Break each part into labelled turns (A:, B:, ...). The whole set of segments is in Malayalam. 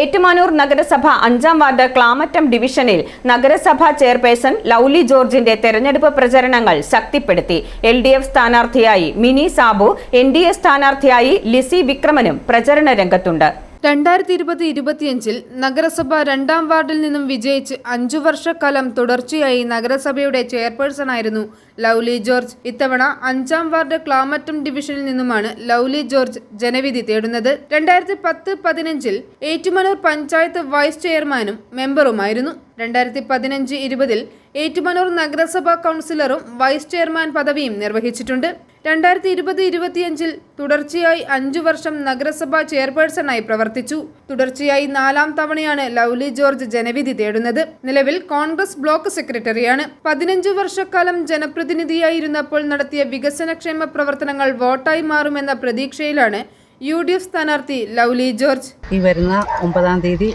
A: ഏറ്റുമാനൂർ നഗരസഭ അഞ്ചാം വാർഡ് ക്ലാമറ്റം ഡിവിഷനിൽ നഗരസഭാ ചെയർപേഴ്സൺ ലൗലി ജോർജിന്റെ തെരഞ്ഞെടുപ്പ് പ്രചരണങ്ങൾ ശക്തിപ്പെടുത്തി. എൽ ഡി എഫ് സ്ഥാനാർത്ഥിയായി Mini Sabu N D A സ്ഥാനാർത്ഥിയായി ലിസി വിക്രമനും പ്രചരണ രംഗത്തുണ്ട്.
B: രണ്ടായിരത്തി ഇരുപത് ഇരുപത്തിയഞ്ചിൽ നഗരസഭ രണ്ടാം വാർഡിൽ നിന്നും വിജയിച്ച് അഞ്ചു വർഷക്കാലം തുടർച്ചയായി നഗരസഭയുടെ ചെയർപേഴ്സണായിരുന്നു ലൗലി ജോർജ്. ഇത്തവണ അഞ്ചാം വാർഡ് ക്ലാമറ്റം ഡിവിഷനിൽ നിന്നുമാണ് ലൗലി ജോർജ് ജനവിധി തേടുന്നത്. രണ്ടായിരത്തി പത്ത് പതിനഞ്ചിൽ ഏറ്റുമാനൂർ പഞ്ചായത്ത് വൈസ് ചെയർമാനും മെമ്പറുമായിരുന്നു. രണ്ടായിരത്തി പതിനഞ്ച് ഇരുപതിൽ ഏറ്റുമാനൂർ നഗരസഭാ കൗൺസിലറും വൈസ് ചെയർമാൻ പദവിയും നിർവഹിച്ചിട്ടുണ്ട്. രണ്ടായിരത്തി ഇരുപത് ഇരുപത്തിയഞ്ചിൽ തുടർച്ചയായി അഞ്ചു വർഷം നഗരസഭാ ചെയർപേഴ്സണായി പ്രവർത്തിച്ചു. തുടർച്ചയായി നാലാം തവണയാണ് ലൗലി ജോർജ് ജനവിധി തേടുന്നത്. നിലവിൽ കോൺഗ്രസ് ബ്ലോക്ക് സെക്രട്ടറിയാണ്. പതിനഞ്ചു വർഷക്കാലം ജനപ്രതിനിധിയായിരുന്നപ്പോൾ നടത്തിയ വികസനക്ഷേമ പ്രവർത്തനങ്ങൾ വോട്ടായി മാറുമെന്ന പ്രതീക്ഷയിലാണ് യു ഡി എഫ് സ്ഥാനാർത്ഥി ലൗലി ജോർജ്.
C: ഈ വരുന്ന ഒമ്പതാം തീയതി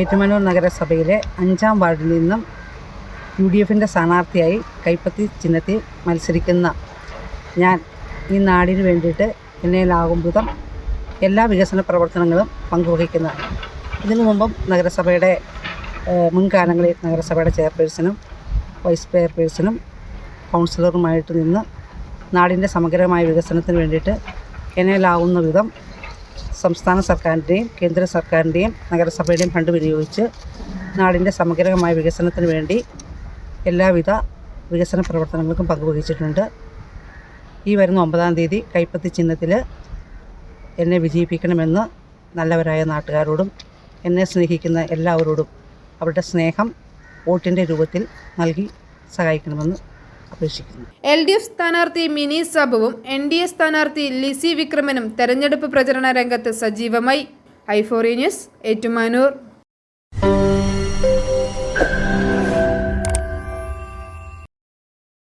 C: ഏറ്റുമാനൂർ നഗരസഭയിലെ അഞ്ചാം വാർഡിൽ നിന്നും യു ഡി എഫിന്റെ സ്ഥാനാർത്ഥിയായി കൈപ്പത്തി ചിഹ്നത്തിൽ മത്സരിക്കുന്ന ഞാൻ ഈ നാടിന് വേണ്ടിയിട്ട് എന്നേലാകും വിധം എല്ലാ വികസന പ്രവർത്തനങ്ങളും പങ്കുവഹിക്കുന്നതാണ് ഇതിനു മുമ്പും നഗരസഭയുടെ മുൻകാലങ്ങളിൽ നഗരസഭയുടെ ചെയർപേഴ്സണും വൈസ് ചെയർപേഴ്സണും കൗൺസിലറുമായിട്ട് നിന്ന് നാടിന്റെ സമഗ്രമായ വികസനത്തിന് വേണ്ടിയിട്ട് എന്നേലാവുന്ന വിധം സംസ്ഥാന സർക്കാരിന്റെയും കേന്ദ്ര സർക്കാരിന്റെയും നഗരസഭയുടെയും ഫണ്ട് വിനിയോഗിച്ച് നാടിന്റെ സമഗ്രമായ വികസനത്തിന് വേണ്ടി എല്ലാവിധ വികസന പ്രവർത്തനങ്ങൾക്കും പങ്കുവഹിച്ചിട്ടുണ്ട്. ഈ വരുന്ന ഒമ്പതാം തീയതി കൈപ്പത്തി ചിഹ്നത്തിൽ എന്നെ വിജയിപ്പിക്കണമെന്ന് നല്ലവരായ നാട്ടുകാരോടും എന്നെ സ്നേഹിക്കുന്ന എല്ലാവരോടും അവരുടെ സ്നേഹം വോട്ടിന്റെ രൂപത്തിൽ നൽകി സഹായിക്കണമെന്ന് അപേക്ഷിക്കുന്നു.
B: എൽ ഡി എഫ് സ്ഥാനാർത്ഥി മിനി സാബുവും എൻ ഡി എ സ്ഥാനാർത്ഥി ലിസി വിക്രമനും തെരഞ്ഞെടുപ്പ് പ്രചരണ രംഗത്ത് സജീവമായി. ഐഫോറി ന്യൂസ് ഏറ്റുമാനൂർ.